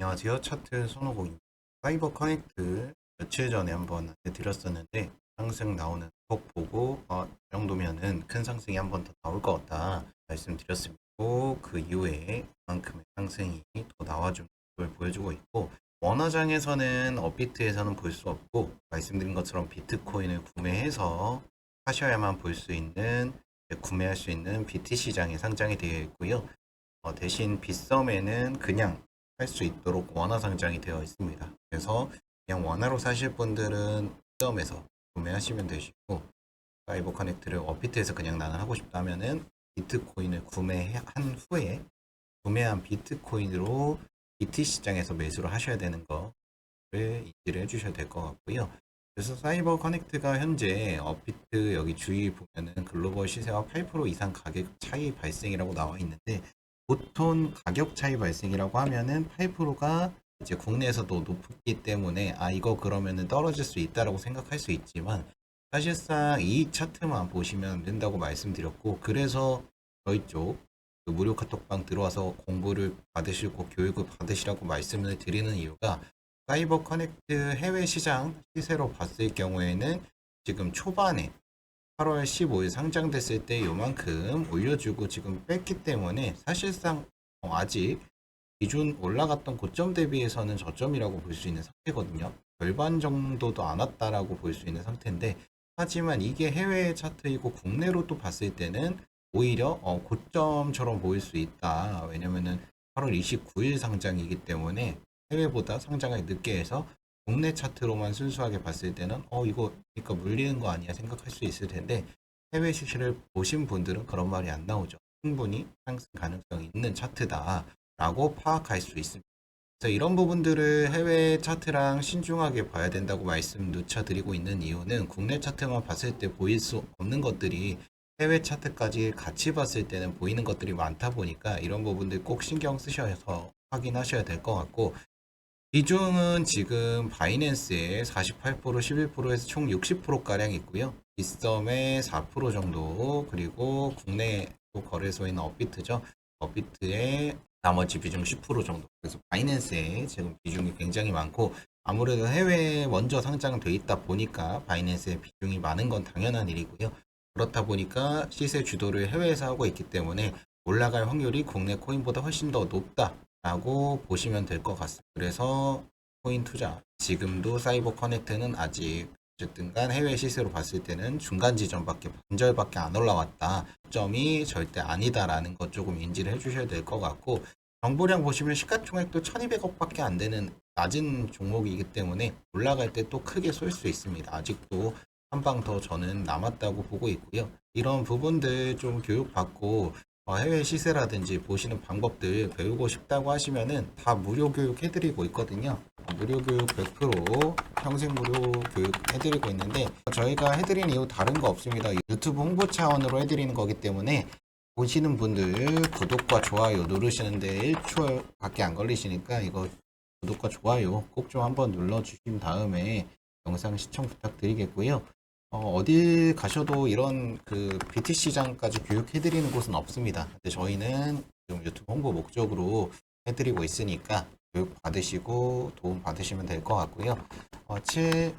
안녕하세요. 차트 손오공입니다. 사이버 커넥트 며칠 전에 한번 드렸었는데 상승 나오는 톡 보고 어, 이 정도면은 큰 상승이 한 번 더 나올 것 같다 말씀드렸습니다. 또그 이후에 그만큼의 상승이 더 나와준 걸 보여주고 있고 원화장에서는 업비트에서는 볼 수 없고 말씀드린 것처럼 비트코인을 구매해서 하셔야만 볼 수 있는 구매할 수 있는 BT 시장에 상장이 되어 있고요. 어, 대신 빗썸에는 그냥 할 수 있도록 원화 상장이 되어 있습니다. 그래서 그냥 원화로 사실 분들은 빗썸에서 구매하시면 되시고 사이버 커넥트를 업비트에서 그냥 나는 하고 싶다면은 비트코인을 구매한 후에 구매한 비트코인으로 BT 시장에서 매수를 하셔야 되는 거를 인지를 해주셔야 될 것 같고요. 그래서 사이버 커넥트가 현재 업비트 여기 주위 보면은 글로벌 시세와 8% 이상 가격 차이 발생이라고 나와 있는데 보통 가격 차이 발생이라고 하면은 8%가 이제 국내에서도 높기 때문에 아 이거 그러면은 떨어질 수 있다라고 생각할 수 있지만 사실상 이 차트만 보시면 안 된다고 말씀드렸고 그래서 저희 쪽 그 무료 카톡방 들어와서 공부를 받으시고 교육을 받으시라고 말씀을 드리는 이유가 사이버 커넥트 해외 시장 시세로 봤을 경우에는 지금 초반에 8월 15일 상장됐을 때 요만큼 올려주고 지금 뺐기 때문에 사실상 어, 아직 기존 올라갔던 고점 대비해서는 저점이라고 볼 수 있는 상태거든요. 절반 정도도 안 왔다라고 볼 수 있는 상태인데 하지만 이게 해외 차트이고 국내로 또 봤을 때는 오히려 어, 고점처럼 보일 수 있다. 왜냐면은 8월 29일 상장이기 때문에 해외보다 상장을 늦게 해서 국내 차트로만 순수하게 봤을 때는 어 이거 그러니까 물리는 거 아니야 생각할 수 있을 텐데 해외 시시를 보신 분들은 그런 말이 안 나오죠. 충분히 상승 가능성이 있는 차트다라고 파악할 수 있습니다. 그래서 이런 부분들을 해외 차트랑 신중하게 봐야 된다고 말씀 누쳐드리고 있는 이유는 국내 차트만 봤을 때 보일 수 없는 것들이 해외 차트까지 같이 봤을 때는 보이는 것들이 많다 보니까 이런 부분들 꼭 신경 쓰셔서 확인하셔야 될 것 같고 비중은 지금 바이낸스에 48% 11%에서 총 60%가량 있고요. 빗썸에 4% 정도 그리고 국내 또 거래소에 있는 업비트죠. 업비트의 나머지 비중 10% 정도. 그래서 바이낸스에 지금 비중이 굉장히 많고 아무래도 해외에 먼저 상장돼 있다 보니까 바이낸스의 비중이 많은 건 당연한 일이고요. 그렇다 보니까 시세 주도를 해외에서 하고 있기 때문에 올라갈 확률이 국내 코인보다 훨씬 더 높다 라고 보시면 될 것 같습니다. 그래서 코인 투자 지금도 사이버 커넥트는 아직 어쨌든 간 해외 시세로 봤을 때는 중간 지점밖에 반절밖에 안 올라왔다. 점이 절대 아니다라는 것 조금 인지를 해주셔야 될 것 같고 정보량 보시면 시가총액도 1200억밖에 안 되는 낮은 종목이기 때문에 올라갈 때 또 크게 쏠 수 있습니다. 아직도 한 방 더 저는 남았다고 보고 있고요. 이런 부분들 좀 교육받고 어, 해외 시세라든지 보시는 방법들 배우고 싶다고 하시면은 다 무료 교육 해드리고 있거든요. 어, 무료 교육 100% 평생 무료 교육 해드리고 있는데 저희가 해드리는 이유 다른 거 없습니다. 유튜브 홍보 차원으로 해드리는 거기 때문에 보시는 분들 구독과 좋아요 누르시는데 1초밖에 안 걸리시니까 이거 구독과 좋아요 꼭 좀 한번 눌러주신 다음에 영상 시청 부탁드리겠고요. 어, 디 가셔도 이런 그 BT 시장까지 교육해드리는 곳은 없습니다. 근데 저희는 지금 유튜브 홍보 목적으로 해드리고 있으니까 교육 받으시고 도움 받으시면 될 것 같고요. 어, 7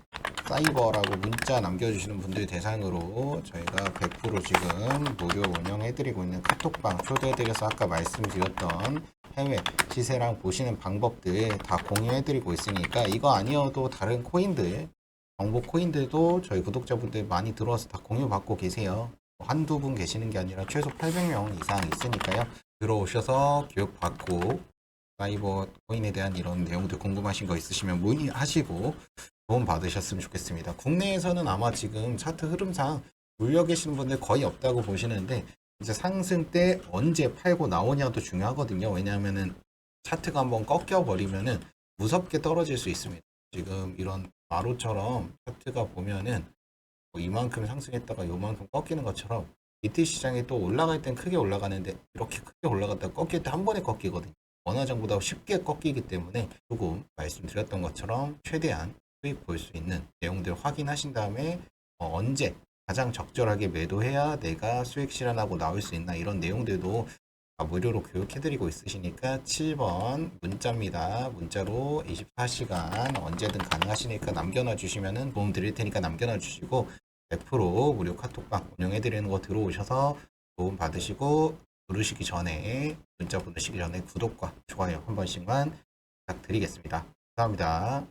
사이버라고 문자 남겨주시는 분들 대상으로 저희가 100% 지금 무료 운영해드리고 있는 카톡방 초대해드려서 아까 말씀드렸던 해외 시세랑 보시는 방법들 다 공유해드리고 있으니까 이거 아니어도 다른 코인들 정보 코인들도 저희 구독자분들 많이 들어와서 다 공유받고 계세요. 한두 분 계시는 게 아니라 최소 800명 이상 있으니까요. 들어오셔서 교육받고 사이버 코인에 대한 이런 내용들 궁금하신 거 있으시면 문의하시고 도움 받으셨으면 좋겠습니다. 국내에서는 아마 지금 차트 흐름상 물려 계시는 분들 거의 없다고 보시는데 이제 상승 때 언제 팔고 나오냐도 중요하거든요. 왜냐하면은 차트가 한번 꺾여 버리면은 무섭게 떨어질 수 있습니다. 지금 이런 마루처럼 차트가 보면은 뭐 이만큼 상승했다가 요만큼 꺾이는 것처럼 BT 시장이 또 올라갈 땐 크게 올라가는데 이렇게 크게 올라갔다가 꺾일 때 한 번에 꺾이거든요. 원화장보다 쉽게 꺾이기 때문에 조금 말씀드렸던 것처럼 최대한 수익 볼 수 있는 내용들 확인하신 다음에 어, 언제 가장 적절하게 매도해야 내가 수익 실현하고 나올 수 있나 이런 내용들도 아, 무료로 교육해드리고 있으시니까 7번 문자입니다. 문자로 24시간 언제든 가능하시니까 남겨놔 주시면은 도움 드릴 테니까 남겨놔 주시고 100% 무료 카톡방 운영해드리는 거 들어오셔서 도움 받으시고 누르시기 전에 문자 보내시기 전에 구독과 좋아요 한 번씩만 부탁드리겠습니다. 감사합니다.